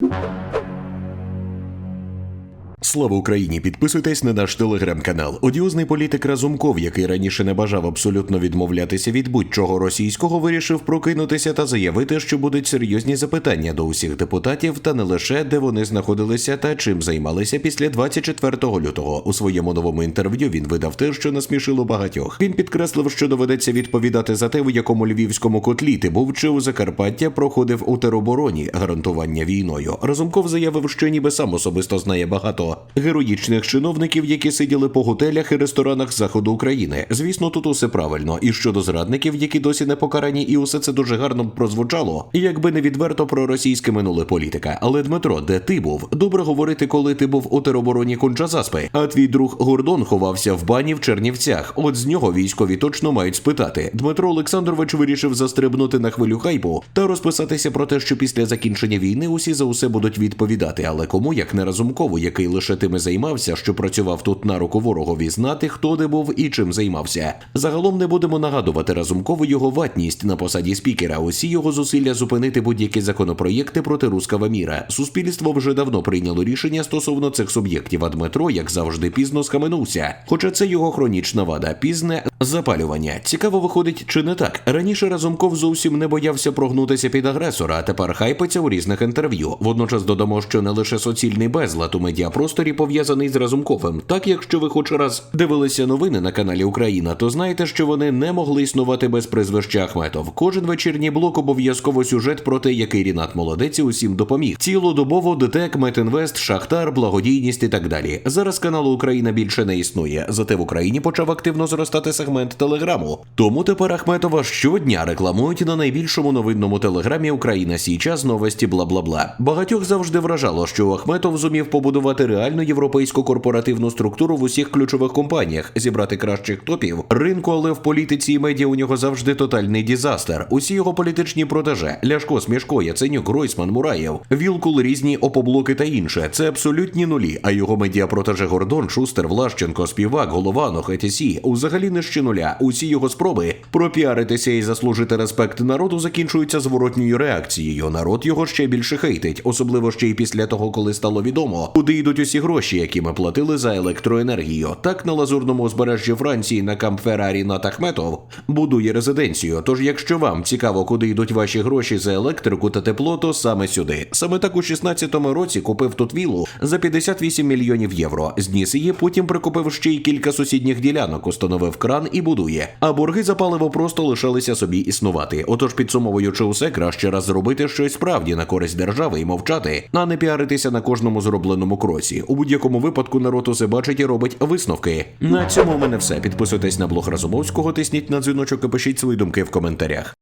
you. Слава Україні! Підписуйтесь на наш телеграм-канал. Одіозний політик Разумков, який раніше не бажав абсолютно відмовлятися від будь-чого російського, вирішив прокинутися та заявити, що будуть серйозні запитання до усіх депутатів, та не лише де вони знаходилися та чим займалися після 24 лютого. У своєму новому інтерв'ю він видав те, що насмішило багатьох. Він підкреслив, що доведеться відповідати за те, в якому львівському котлі ти був чи у Закарпаття проходив у теробороні гарантування війною. Разумков заявив, що ніби сам особисто знає багато героїчних чиновників, які сиділи по готелях і ресторанах заходу України. Звісно, тут усе правильно. І щодо зрадників, які досі не покарані, і усе це дуже гарно прозвучало, якби не відверто про російське минуле політика. Але Дмитро, де ти був? Добре говорити, коли ти був у теробороні Кунчазаспи, а твій друг Гордон ховався в бані в Чернівцях. От з нього військові точно мають спитати. Дмитро Олександрович вирішив застрибнути на хвилю хайпу та розписатися про те, що після закінчення війни усі за усе будуть відповідати. Але кому як не Разумкову, який лише тими займався, що працював тут на руку ворогові, знати, хто де був і чим займався. Загалом не будемо нагадувати Разумкову його ватність на посаді спікера. Усі його зусилля зупинити будь-які законопроєкти проти руского міра. Суспільство вже давно прийняло рішення стосовно цих суб'єктів. А Дмитро, як завжди, пізно схаменувся. Хоча це його хронічна вада, пізне запалювання. Цікаво виходить, чи не так. Раніше Разумков зовсім не боявся прогнутися під агресора, а тепер хайпиться у різних інтерв'ю. Водночас додамо, що не лише суцільний безлад у медіапросторі пов'язаний з Разумковим. Так, якщо ви хоч раз дивилися новини на каналі Україна, то знаєте, що вони не могли існувати без прізвища Ахметов. Кожен вечірній блок обов'язково сюжет про те, який Рінат молодець усім допоміг. Цілодобово ДТЕК, Метінвест, Шахтар, благодійність і так далі. Зараз каналу Україна більше не існує. Зате в Україні почав активно зростати сегмент телеграму. Тому тепер Ахметова щодня рекламують на найбільшому новинному телеграмі Україна Січас новості бла бла бла. Багатьох завжди вражало, що Ахметов зумів побудувати реальну європейську корпоративну структуру в усіх ключових компаніях, зібрати кращих топів ринку, але в політиці і медіа у нього завжди тотальний дізастер. Усі його політичні протеже Ляшко, Смішко, Яценюк, Гройсман, Мураєв, Вілкул, різні опоблоки та інше. Це абсолютні нулі. А його медіа протеже Гордон, Шустер, Влащенко, Співак, Голованов, ЕТСі взагалі нижче нуля. Усі його спроби пропіаритися і заслужити респект народу закінчуються зворотньою реакцією. Народ його ще більше хейтить, особливо ще й після того, коли стало відомо, куди йдуть усі гроші, які ми платили за електроенергію. Так на лазурному узбережжі Франції на Камферарі Нат Ахметов будує резиденцію. Тож, якщо вам цікаво, куди йдуть ваші гроші за електрику та тепло, то саме сюди. Саме так у 16-му році купив тут віллу за 58 мільйонів євро. Зніс її, потім прикупив ще й кілька сусідніх ділянок, установив кран і будує. А борги за паливо просто лишалися собі існувати. Отож, підсумовуючи усе, краще раз зробити щось справді на користь держави і мовчати, а не піаритися на кожному зробленому кроці. У будь-якому випадку народ усе бачить і робить висновки. На цьому у мене все. Підписуйтесь на блог Разумовського, тисніть на дзвіночок і пишіть свої думки в коментарях.